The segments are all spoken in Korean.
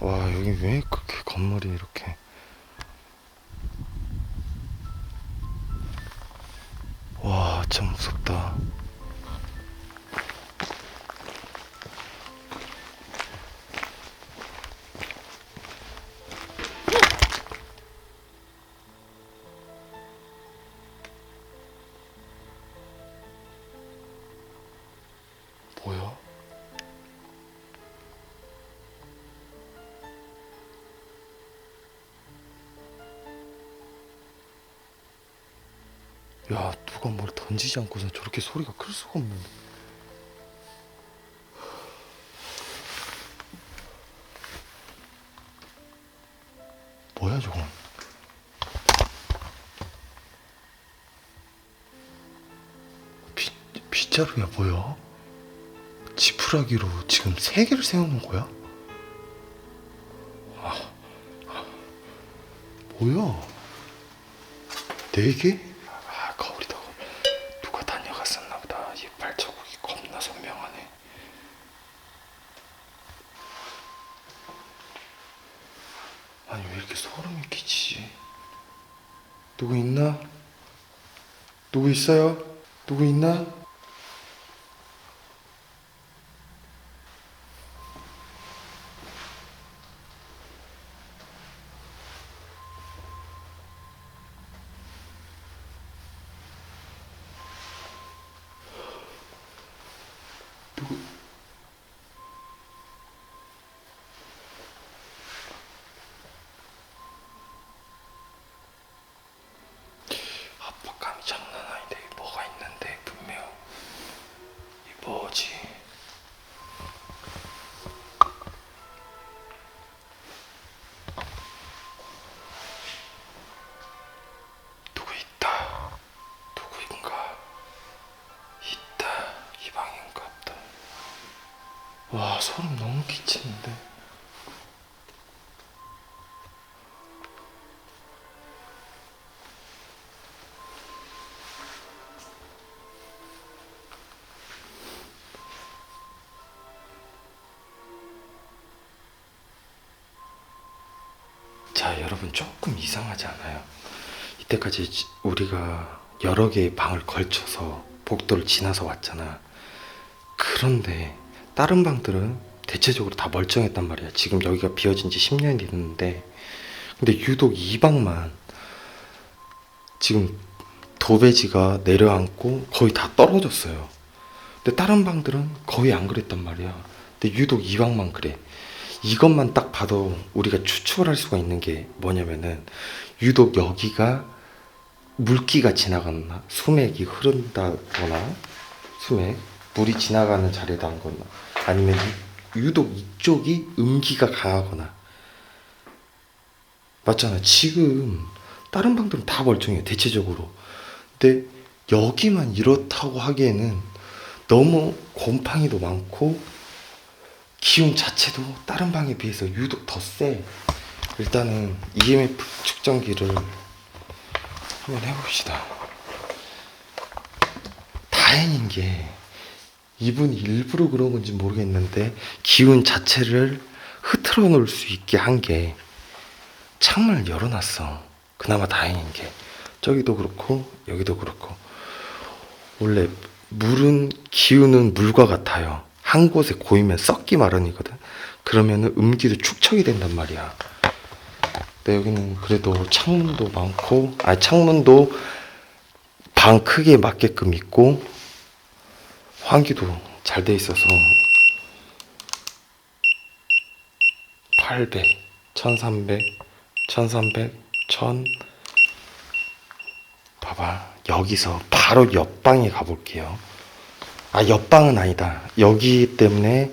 와 여기 왜 그렇게 건물이 이렇게? 와 참 무섭다 야 누가 뭘 던지지 않고서 저렇게 소리가 클 수가 없는데 뭐야 저건 빗, 빗자루야 뭐야 지푸라기로 지금 세 개를 세우는 거야? 아, 아, 뭐야 네 개? 아 거울이다 거울. 누가 다녀갔었나 보다 이 발자국이 겁나 선명하네 아니 왜 이렇게 소름이 끼치지 누구 있나? 누구 있어요? 누구 있나? 조금 이상하지 않아요? 이때까지 지- 우리가 여러 개의 방을 걸쳐서 복도를 지나서 왔잖아. 그런데 다른 방들은 대체적으로 다 멀쩡했단 말이야. 지금 여기가 비어진 지 10년이 됐는데 근데 유독 이 방만 지금 도배지가 내려앉고 거의 다 떨어졌어요. 근데 다른 방들은 거의 안 그랬단 말이야. 근데 유독 이 방만 그래. 이것만 딱 봐도 우리가 추측을 할 수가 있는 게 뭐냐면은 유독 여기가 물기가 지나갔나 수맥이 흐른다거나 수맥 물이 지나가는 자리다거나? 아니면 유- 유독 이쪽이 음기가 강하거나. 맞잖아. 지금 다른 방들은 다 멀쩡해요 대체적으로. 근데 여기만 이렇다고 하기에는 너무 곰팡이도 많고 기운 자체도 다른 방에 비해서 유독 더 세. 일단은 EMF 측정기를 한번 해봅시다. 다행인 게 이분이 일부러 그런 건지 모르겠는데 기운 자체를 흐트러 놓을 수 있게 한 게 창문을 열어놨어. 그나마 다행인 게 저기도 그렇고 여기도 그렇고 원래 물은 기운은 물과 같아요. 한 곳에 고이면 썩기 마련이거든. 그러면은 음기도 축적이 된단 말이야. 근데 여기는 그래도 창문도 많고, 아 창문도 방 크기에 맞게끔 있고 환기도 잘 돼 있어서 800, 1300, 1300, 1000 봐봐 여기서 바로 옆방에 가볼게요. 아 옆방은 아니다. 여기 때문에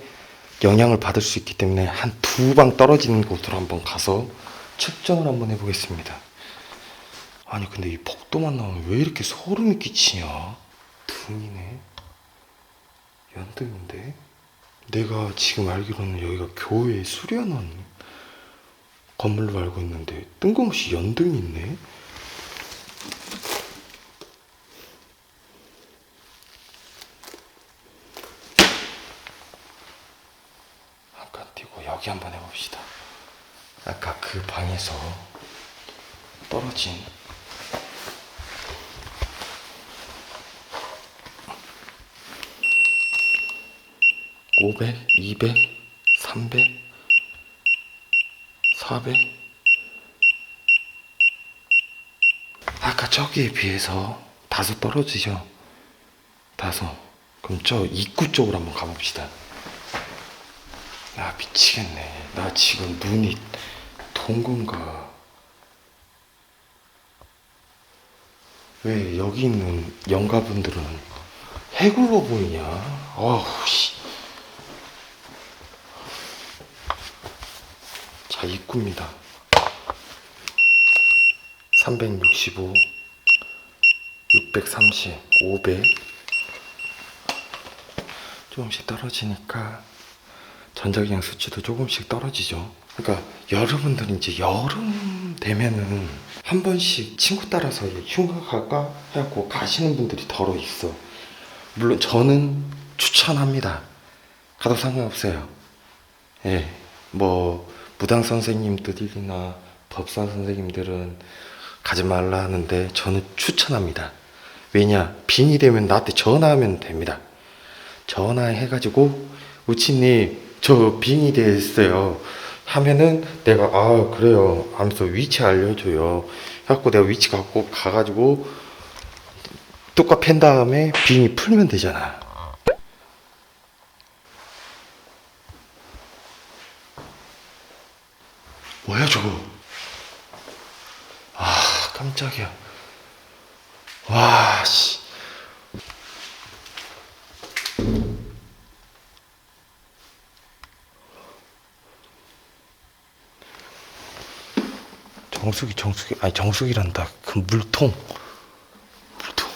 영향을 받을 수 있기 때문에 한 두 방 떨어지는 곳으로 한번 가서 측정을 한번 해보겠습니다. 아니 근데 이 복도만 나오면 왜 이렇게 소름이 끼치냐? 등이네. 연등인데? 내가 지금 알기로는 여기가 교회 수련원 건물로 알고 있는데 뜬금없이 연등이 있네. 한칸 띄고 여기 한번 해봅시다. 아까 그 방에서 떨어진 500, 200, 300, 400. 아까 저기에 비해서 다소 떨어지죠? 다소. 그럼 저 입구 쪽으로 한번 가봅시다. 아, 미치겠네. 나 지금 눈이 동건가. 왜 여기 있는 영가분들은 해굴로 보이냐? 아우, 씨. 자, 입구입니다. 365, 630, 500. 조금씩 떨어지니까 전자기장 수치도 조금씩 떨어지죠. 그러니까 여러분들이 이제 여름 되면은 한 번씩 친구 따라서 휴가 갈까 해갖고 가시는 분들이 더러 있어. 물론 저는 추천합니다. 가도 상관없어요. 예, 뭐 무당 선생님들이나 법사 선생님들은 가지 말라 하는데 저는 추천합니다. 왜냐 빈이 되면 나한테 전화하면 됩니다. 전화해가지고 우치님 저 빙이 됐어요. 하면은 내가 아 그래요 하면서 위치 알려줘요. 해갖고 내가 위치 갖고 가가지고 뚜까 팬 다음에 빙이 풀면 되잖아. 뭐야 저거? 아 깜짝이야. 와 씨. 정수기 정수기. 아니 정수기란다. 그 물통. 물통.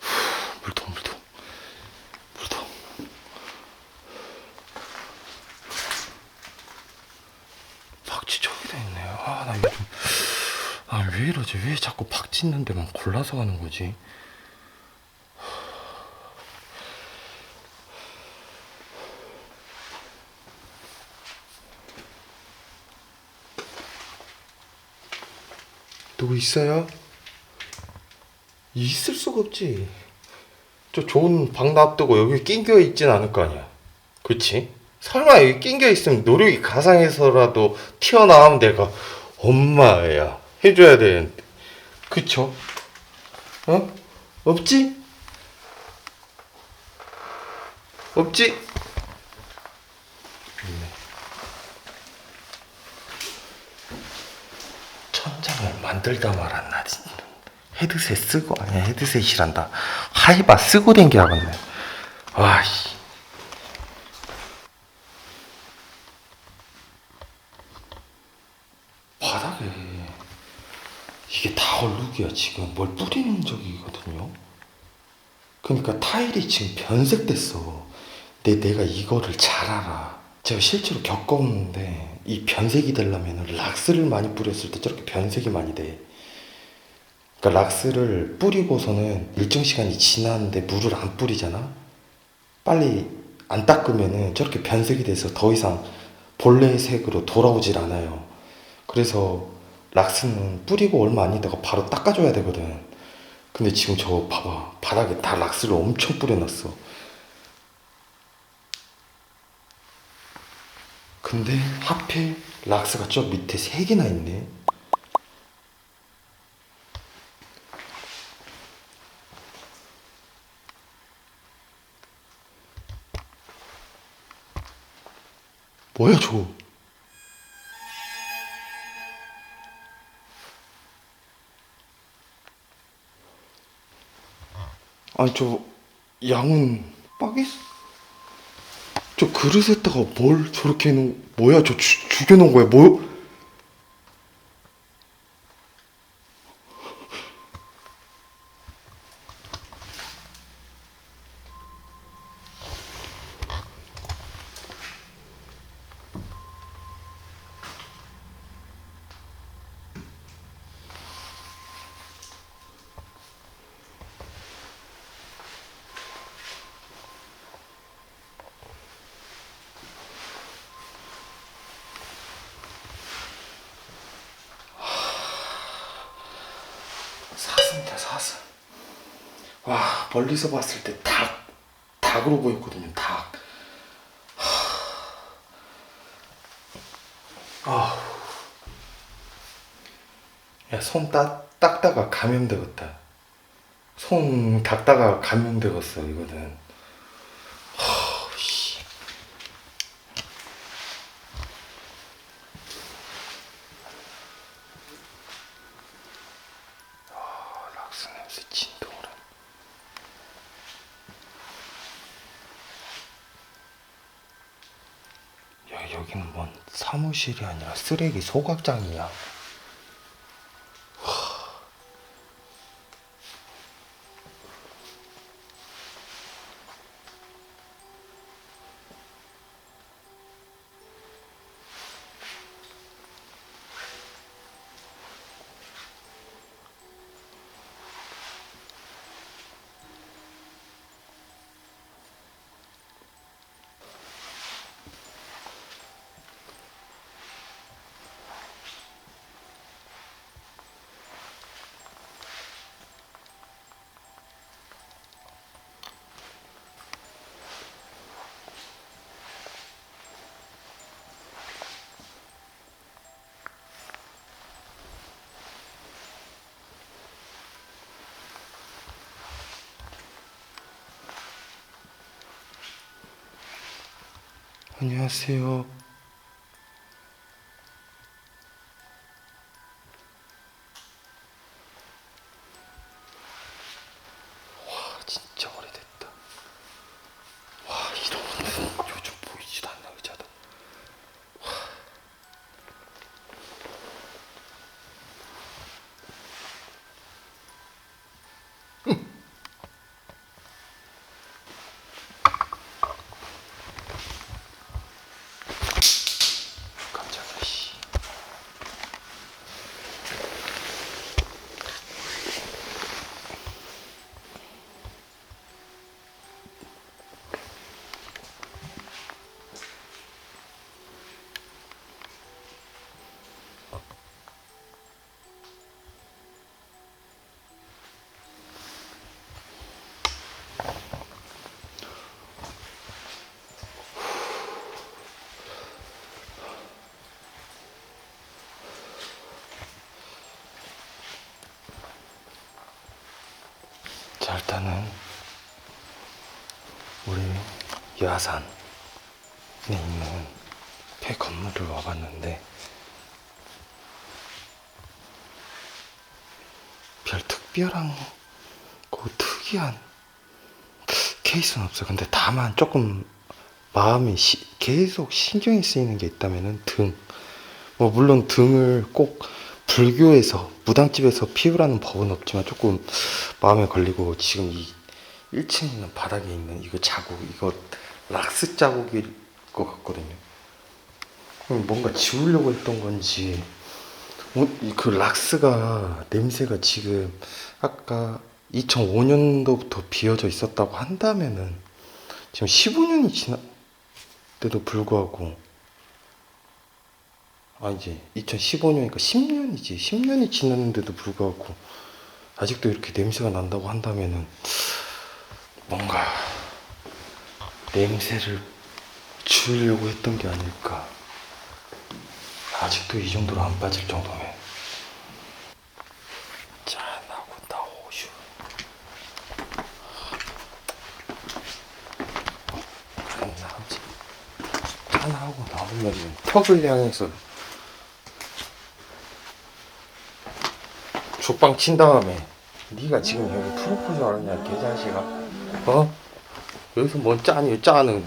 후, 물통 물통. 물통. 박쥐 저기 다 있네요 아나 요즘 아왜 이러지? 왜 자꾸 박쥐 있는 데만 골라서 가는 거지 누구 있어요? 있을 수가 없지. 저 좋은 방 놔두고 여기 낑겨 있진 않을 거 아니야. 그치? 설마 여기 낑겨 있으면 노력이 가상해서라도 튀어나오면 내가 엄마야 해줘야 되는데. 그쵸? 어? 없지? 없지? 있네. 천장을 만들다 말았나. 헤드셋 쓰고 아니야 헤드셋이란다. 하이바 쓰고 댕겨야겠네. 와 씨. 바닥에 이게 다 얼룩이야 지금. 뭘 뿌리는 적이거든요. 그러니까 타일이 지금 변색됐어. 근데 내가 이거를 잘 알아 제가 실제로 겪어봤는데 이 변색이 되려면 락스를 많이 뿌렸을 때 저렇게 변색이 많이 돼 그러니까 락스를 뿌리고서는 일정 시간이 지났는데 물을 안 뿌리잖아. 빨리 안 닦으면은 저렇게 변색이 돼서 더 이상 본래의 색으로 돌아오질 않아요. 그래서 락스는 뿌리고 얼마 안 있다가 바로 닦아줘야 되거든. 근데 지금 저거 봐봐. 바닥에 다 락스를 엄청 뿌려놨어. 근데 하필 락스가 저 밑에 세 개나 있네. 뭐야 저거? 아니 저 양은 빠겠? 저 그릇에다가 뭘 저렇게 해놓은 뭐야 저 주, 죽여놓은 거야 뭐? 사슴이다 사슴. 와 멀리서 봤을 때 닭, 닭으로 보였거든요. 닭. 아. 야손 닦다가 감염되겠다. 손 닦다가 감염되겠어 이거는. 하, 씨. 아, 락스 냄새 진짜 오래. 야 여기는 뭔 사무실이 아니라 쓰레기 소각장이야. 안녕하세요. 자 일단은 우리 야산에 있는 폐 건물을 와봤는데 별 특별한 그 특이한 케이스는 없어요. 근데 다만 조금 마음이 시- 계속 신경이 쓰이는 게 있다면은 등. 뭐 물론 등을 꼭 불교에서 무당집에서 피우라는 법은 없지만 조금 마음에 걸리고 지금 이 1층에 있는 바닥에 있는 이거 자국 이거 락스 자국일 것 같거든요. 뭔가 지우려고 했던 건지 어, 이그 락스가 냄새가 지금 아까 2005년도부터 비어져 있었다고 한다면은 지금 15년이 지났데도 불구하고 아 이제 2015년이니까 10년이지. 10년이 지났는데도 불구하고 아직도 이렇게 냄새가 난다고 한다면은 뭔가 냄새를 지우려고 했던 게 아닐까. 아직도 이 정도로 안 빠질 정도면. 짠하고 나오슈 짠하고 나오면 턱을 향해서 죽방 친 다음에 네가 지금 여기 프로포즈 하느냐 개자식아 어? 여기서 뭔 짠이 짜는